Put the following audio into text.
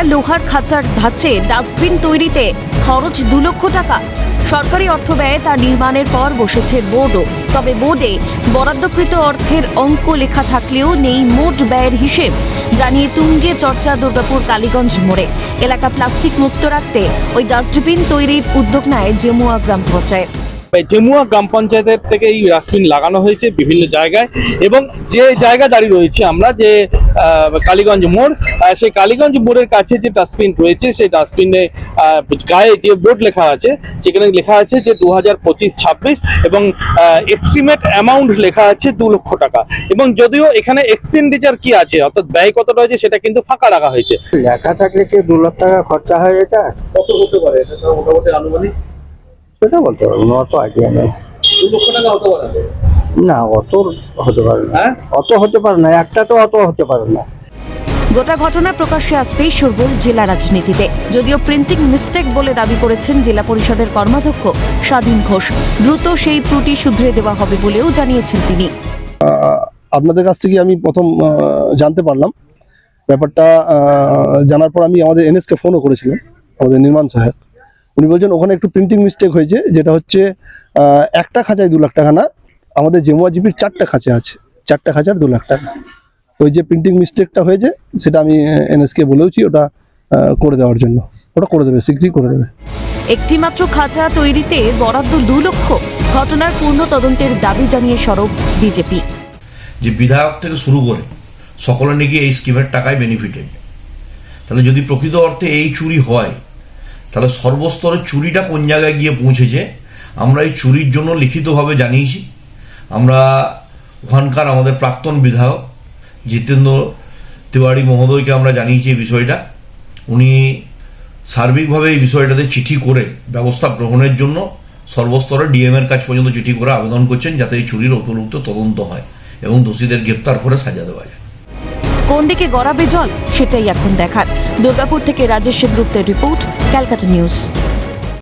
এলাকার লোহার খাঁচার ধাঁচে ডাস্টবিন তৈরিতে খরচ দু লক্ষ টাকা। সরকারি অর্থ ব্যয়ে তা নির্মাণের পর বসেছে বোর্ডও। তবে বোর্ডে বরাদ্দকৃত অর্থের অঙ্ক লেখা থাকলেও নেই মোট ব্যয়ের হিসেব, জানিয়ে তুঙ্গে চর্চা দুর্গাপুর কালীগঞ্জ মোড়ে। এলাকা প্লাস্টিক মুক্ত রাখতে ওই ডাস্টবিন তৈরির উদ্যোগ নেয় জেমুয়া গ্রাম পঞ্চায়েত। জেমুয়া গ্রাম পঞ্চায়েতের থেকে এই ডাস্টবিন লাগানো হয়েছে বিভিন্ন জায়গায় এবং যে জায়গা দাঁড়িয়ে রয়েছে আমরা যে কালীগঞ্জ মোড় সেই কালীগঞ্জ মোড়ের কাছে যে ডাস্টবিন রয়েছে সেই ডাস্টবিনে গায়ে যে বোর্ড লেখা আছে সেখানে লেখা আছে যে দু হাজার পঁচিশ ছাব্বিশ এবং এস্টিমেট অ্যামাউন্ট লেখা আছে দু লক্ষ টাকা। এবং যদিও এখানে এক্সপেন্ডিচার কি আছে অর্থাৎ ব্যয় কতটা হয়েছে সেটা কিন্তু ফাঁকা রাখা হয়েছে। লেখা থাকলে কি দু লাখ টাকা খরচা হয় এটা? কত হতে পারে? এটা মোটামুটি আনুমানিক। সেটা বলতে পারব না অত আইডিয়া নেই। না অত হতে পারে না। হ্যাঁ? অত হতে পারে না একটা তো অত হতে পারে না। গোটা ঘটনা প্রকাশ্যে আসতেই শোরগোল জেলা রাজনীতিতে। যদিও প্রিন্টিং মিস্টেক বলে দাবি করেছেন জেলা পরিষদের কর্মাধ্যক্ষ স্বাধীন ঘোষ। দ্রুত সেই ত্রুটি শুধরে দেওয়া হবে বলেও জানিয়েছেন তিনি। আহ, আপনাদের কাছ থেকে আমি প্রথম আহ, জানতে পারলাম। ব্যাপারটা আহ, জানার পর আমি আমাদের এনএসকে ফোনও করেছিলাম আমাদের নির্মাণ সাহেব উনি বলছেন ওখানে একটু প্রিন্টিং মিস্টেক হয়েছে যেটা হচ্ছে একটা খাঁচায় দু লাখ টাকা না আমাদের জেমুয়া জিপির চারটা খাঁচা আছে চারটা খাঁচার দু লাখ টাকা। ওই যে প্রিন্টিং মিস্টেকটা হয়েছে সেটা আমি এনএসকে বলেওছি ওটা করে দেওয়ার জন্য। ওটা করে দেবে শীঘ্রই করে দেবে। একটি মাত্র খাঁচা তৈরিতে বরাদ্দ দু লক্ষ। ঘটনার পূর্ণ তদন্তের দাবি জানিয়ে সরব বিজেপি। যে বিধায়ক থেকে শুরু করে সকলে নাকি এই স্কিমের টাকায় বেনিফিটেড তাহলে যদি প্রকৃত অর্থে এই চুরি হয় তাহলে সর্বস্তরে চুরিটা কোন জায়গায় গিয়ে পৌঁছেছে? আমরা এই চুরির জন্য লিখিতভাবে জানিয়েছি। আমরা ওখানকার আমাদের প্রাক্তন বিধায়ক জিতেন্দ্র তিওয়ারি মহোদয়কে আমরা জানিয়েছি এই বিষয়টা। উনি সার্বিকভাবে এই বিষয়টাতে চিঠি করে ব্যবস্থা গ্রহণের জন্য সর্বস্তরে ডিএম এর কাছ পর্যন্ত চিঠি করে আবেদন করছেন যাতে এই চুরির উপযুক্ত তদন্ত হয় এবং দোষীদের গ্রেপ্তার করে সাজা দেওয়া যায়। কোন দিকে গড়াবে জল সেটাই এখন দেখার। দুর্গাপুর থেকে রাজেশ সেনগুপ্তের রিপোর্ট ক্যালকাটা নিউজ।